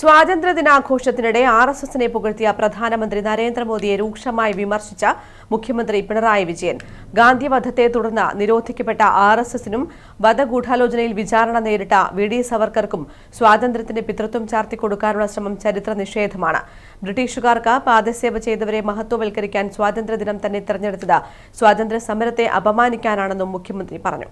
സ്വാതന്ത്ര്യദിനാഘോഷത്തിനിടെ R S എസിനെ പുകഴ്ത്തിയ പ്രധാനമന്ത്രി നരേന്ദ്രമോദിയെ രൂക്ഷമായി വിമർശിച്ച മുഖ്യമന്ത്രി പിണറായി വിജയൻ. ഗാന്ധിവധത്തെ തുടർന്ന് നിരോധിക്കപ്പെട്ട ആർ എസ് എസിനും വധഗൂഢാലോചനയിൽ വിചാരണ നേരിട്ട വി ഡി സവർക്കർക്കും സ്വാതന്ത്ര്യത്തിന്റെ പിതൃത്വം ചാർത്തിക്കൊടുക്കാനുള്ള ശ്രമം ചരിത്ര നിഷേധമാണ്. ബ്രിട്ടീഷുകാർക്ക് പാദസേവ ചെയ്തവരെ മഹത്വവൽക്കരിക്കാൻ സ്വാതന്ത്ര്യദിനം തന്നെ തെരഞ്ഞെടുത്തത് സ്വാതന്ത്ര്യ സമരത്തെ അപമാനിക്കാനാണെന്നും മുഖ്യമന്ത്രി പറഞ്ഞു.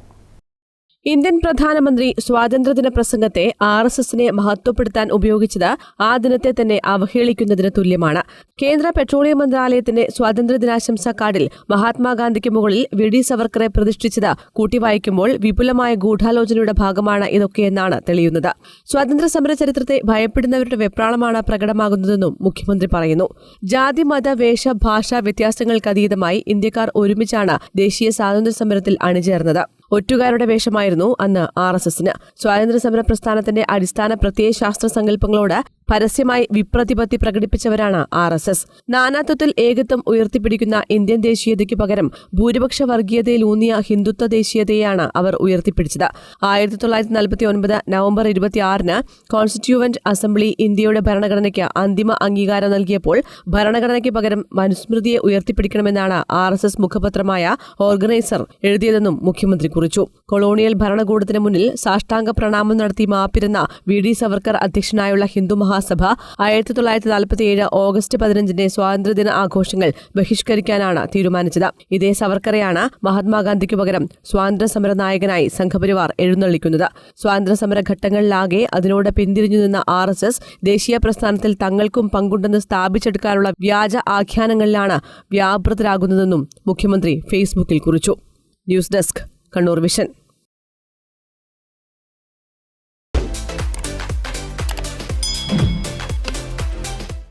ഇന്ത്യൻ പ്രധാനമന്ത്രി സ്വാതന്ത്ര്യദിന പ്രസംഗത്തെ ആർ എസ് എസിനെ മഹത്വപ്പെടുത്താൻ ഉപയോഗിച്ചത് ആ ദിനത്തെ തന്നെ അവഹേളിക്കുന്നതിന് തുല്യമാണ്. കേന്ദ്ര പെട്രോളിയം മന്ത്രാലയത്തിന്റെ സ്വാതന്ത്ര്യദിനാശംസാ കാർഡിൽ മഹാത്മാഗാന്ധിക്ക് മുകളിൽ വി ഡി സവർക്കറെ പ്രതിഷ്ഠിച്ചത് കൂട്ടിവായിക്കുമ്പോൾ വിപുലമായ ഗൂഢാലോചനയുടെ ഭാഗമാണ് ഇതൊക്കെയെന്നാണ് തെളിയുന്നത്. സ്വാതന്ത്ര്യ സമര ചരിത്രത്തെ ഭയപ്പെടുന്നവരുടെ വെപ്രാളമാണ് പ്രകടമാകുന്നതെന്നും മുഖ്യമന്ത്രി പറയുന്നു. ജാതി മത വേഷ ഭാഷ വ്യത്യാസങ്ങൾക്കതീതമായി ഇന്ത്യക്കാർ ഒരുമിച്ചാണ് ദേശീയ സ്വാതന്ത്ര്യ സമരത്തിൽ അണിചേർന്നത്. ഒറ്റുകാരുടെ വേഷമായിരുന്നു അന്ന് ആർ എസ് എസിന്. സ്വാതന്ത്ര്യ സമര പ്രസ്ഥാനത്തിന്റെ അടിസ്ഥാന പ്രത്യയശാസ്ത്ര സങ്കല്പങ്ങളോട് പരസ്യമായി വിപ്രതിപത്തി പ്രകടിപ്പിച്ചവരാണ് ആർ എസ് എസ്. നാനാത്വത്തിൽ ഏകത്വം ഉയർത്തിപ്പിടിക്കുന്ന ഇന്ത്യൻ ദേശീയതയ്ക്ക് പകരം ഭൂരിപക്ഷ വർഗീയതയിലൂന്നിയ ഹിന്ദുത്വ ദേശീയതയെയാണ് അവർ ഉയർത്തിപ്പിടിച്ചത്. ആയിരത്തി തൊള്ളായിരത്തി നാൽപ്പത്തി ഒൻപത് നവംബർ ഇരുപത്തിയാറിന് കോൺസ്റ്റിറ്റ്യൂവന്റ് അസംബ്ലി ഇന്ത്യയുടെ ഭരണഘടനയ്ക്ക് അന്തിമ അംഗീകാരം നൽകിയപ്പോൾ ഭരണഘടനയ്ക്ക് പകരം മനുസ്മൃതിയെ ഉയർത്തിപ്പിടിക്കണമെന്നാണ് ആർ മുഖപത്രമായ ഓർഗനൈസർ എഴുതിയതെന്നും മുഖ്യമന്ത്രി കുറിച്ചു. കൊളോണിയൽ ഭരണകൂടത്തിന് മുന്നിൽ സാഷ്ടാംഗ പ്രണാമം നടത്തി മാപ്പിരുന്ന വി. ഡി. സവർക്കർ അധ്യക്ഷനായുള്ള ഹിന്ദു മഹാസഭ ആയിരത്തി തൊള്ളായിരത്തി നാൽപ്പത്തിയേഴ് ഓഗസ്റ്റ് പതിനഞ്ചിന്റെ സ്വാതന്ത്ര്യദിന ആഘോഷങ്ങൾ ബഹിഷ്കരിക്കാനാണ് തീരുമാനിച്ചത്. ഇതേ സവർക്കറെയാണ് മഹാത്മാഗാന്ധിക്കു പകരം സ്വാതന്ത്ര്യ സമര നായകനായി സംഘപരിവാർ എഴുന്നള്ളിക്കുന്നത്. സ്വാതന്ത്ര്യ സമര ഘട്ടങ്ങളിലാകെ അതിനോട് പിന്തിരിഞ്ഞു നിന്ന ആർ എസ് എസ് ദേശീയ പ്രസ്ഥാനത്തിൽ തങ്ങൾക്കും പങ്കുണ്ടെന്ന് സ്ഥാപിച്ചെടുക്കാനുള്ള വ്യാജ ആഖ്യാനങ്ങളിലാണ് വ്യാപൃതരാകുന്നതെന്നും മുഖ്യമന്ത്രി ഫേസ്ബുക്കിൽ കുറിച്ചു. News desk. കണ്ണൂർ വിഷൻ